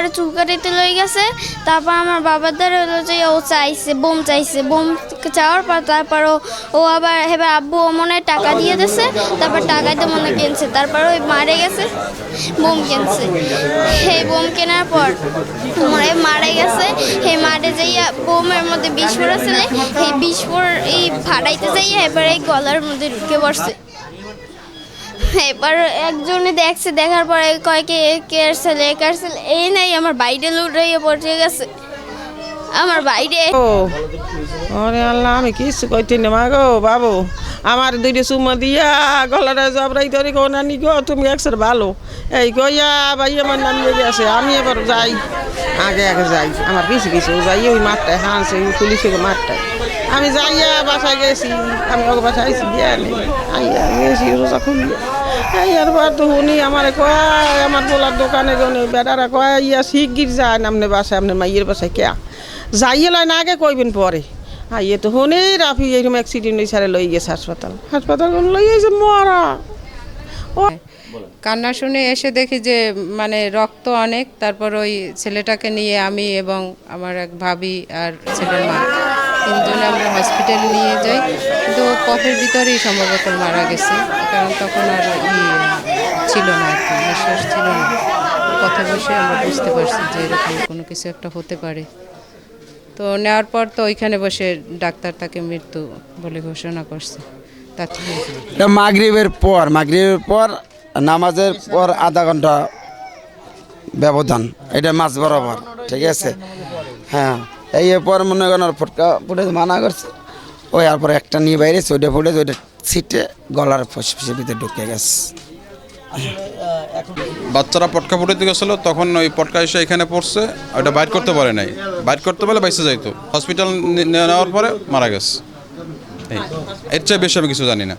পরে চুল কাটাইতে লই গেছে। তারপর আমার বাবার দ্বারা হলো যে ও চাইছে, বোম চাইছে। বোম চাওয়ার পর তারপর ও আবার এবার আব্বু ও মনে হয় টাকা দিয়ে দিছে। তারপর টাকা দিয়ে মনে কিনছে। তারপর ওই মারে গেছে, বোম কিনছে। সেই বোম কেনার পর মনে মারা গেছে। সেই মারে যাইয়া বোমের মধ্যে বিষ পড়েছিল সেই বিষ পর এই ফাটাইতে যাইয়া এবার এই গলার মধ্যে ঢুকে পড়ছে। এবার একজনে দেখছে, দেখার পরে কয় কে কে ছেলে, কার ছেলে, এই নাই, আমার বাইরে লুটাইয়ে পড়ে গেছে। আমার বাইরে। ও আল্লাহ, আমি কিছু কইতে না, মা গো, বাবু, আমার দুইটা সুমা দিয়া গলাটা জবরাই ধরে গো নানি গো, তুমি একসার ভালো। এই কইয়া ভাই আমার নামিয়ে গেছে আমি এবার যাই। আগে আগে যাই, আমার কিছু কিছু যাই, ওই মাঠটায় হানছে ওই পুলিশের মাঠটায়। আমি যাইয়া বাসায় গেছি, আমি ওকে বাসায় আইসি দিয়া নেই আইয়া গেছি, রোজা খুলিয়া। আইয়ার পর তো শুনি, আমার কয়, আমার বলার দোকানে গনে বেটারা কয়, ইয়া শিগগির যায় নামনে বাসায় আপনার মাইয়ের বাসায় কে যাইয়ে লয় না আগে কইবেন পরে। আইয়ে তো শুনে রাফি এইরকম অ্যাক্সিডেন্ট হয়ে সারে লই গেছে হাসপাতাল। হাসপাতাল লই গেছে মরা। ও কান্না শুনে এসে দেখি যে মানে রক্ত অনেক, তারপর ওই ছেলেটাকে নিয়ে আমি এবং আমার এক ভাবি আর ছেলের মা। তিনজনে আমরা হসপিটালে নিয়ে যাই। কিন্তু পথের ভিতরেই সম্ভবত মারা গেছে, কারণ তখন আর ছিল না আর কি, নিঃশ্বাস ছিল না। কথা বসে আমরা বুঝতে পারছি যে এরকম কোনো কিছু একটা হতে পারে। তো নেওয়ার পর তো ওইখানে বসে ডাক্তার তাকে মৃত্যু বলে ঘোষণা করছে। এটা মাগরিবের পর মাগরিবের পর, নামাজের পর আধা ঘণ্টা ব্যবধান, এটা মাছ বরাবর, ঠিক আছে? হ্যাঁ এই পর মনে করেন ফুটকা ফুটে মানা করছে। ওই আর পর একটা নিয়ে বাইরে ওইটা ফুটে ওইটা ছিটে গলার ফসফসের ভিতরে ঢুকে গেছে। বাচ্চারা পটকা ফুটাইতে গেছিল, তখন ওই পটকা এসে এখানে পড়ছে ওটা বাইট করতে পারে নাই। বাইট করতে পারলে বাইসে যাইতো। হসপিটাল নেওয়ার পরে মারা গেছে। এর চেয়ে বেশি আমি কিছু জানি না।